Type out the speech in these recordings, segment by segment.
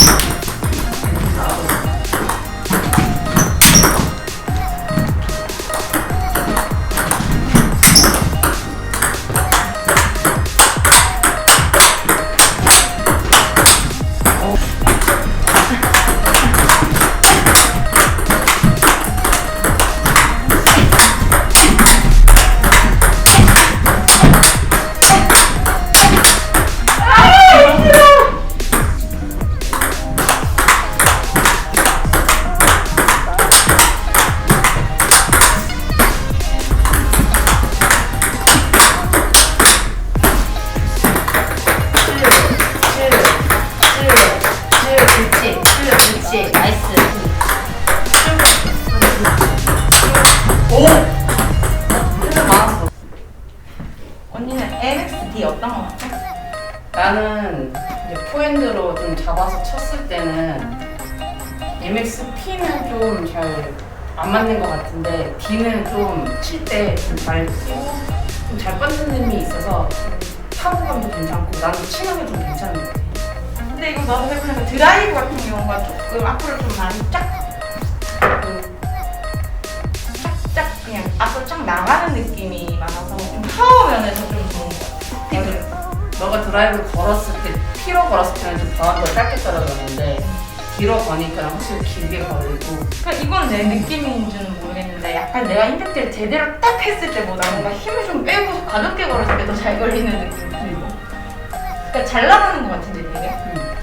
Peace. 나는 이제 포핸드로 좀 잡아서 쳤을 때는 MXP는 좀 잘 안 맞는 것 같은데 D는 좀 칠 때 좀 잘 치고 좀 잘 뻗는 힘이 있어서 타구감도 괜찮고 나도 치는 게 좀 괜찮은 것 같아. 근데 이거 나도 해보니까 드라이브 같은 경우가 조금 앞으로 좀 많이 쫙 쫙쫙 그냥 앞으로 쫙 나가는 느낌이 많아서 좀 파워 면에서 좀. 너가 드라이브를 걸었을 때 피로 걸었을 때는 좀 바운드가 짧게 떨어졌는데 뒤로 거니까 확실히 길게 걸리고. 그러니까 이건 내 느낌인지는 모르겠는데 약간 내가 임팩트를 제대로 딱 했을 때보다 뭔가 힘을 좀 빼고 가볍게 걸었을 때 더 잘 걸리는 들고. 그러니까 잘 나가는 것 같은데 되게. 음.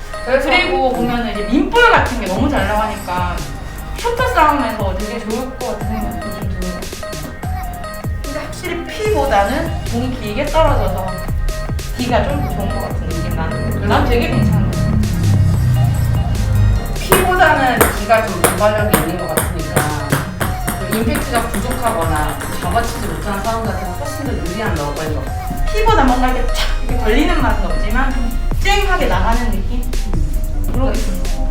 그리고 보면은 이제 민볼 같은 게 너무 잘 나가니까 셔터 싸움에서 되게 좋을 것 같은 생각도 좀 같아요. 근데 확실히 P보다는 공이 길게 떨어져서 D가 좀더 좋은 것 같은 느낌 나는 난 되게 괜찮은 것 같아 P보다는 D가 좀 반발력이 있는 것 같으니까 그 임팩트가 부족하거나 잡아치지 못하는 사람들한테는 훨씬 더 유리한 러버인 것 같아. P보다 뭔가 이렇게 착 이렇게 걸리는 맛은 없지만 좀 쨍하게 나가는 느낌? 그런 게 있어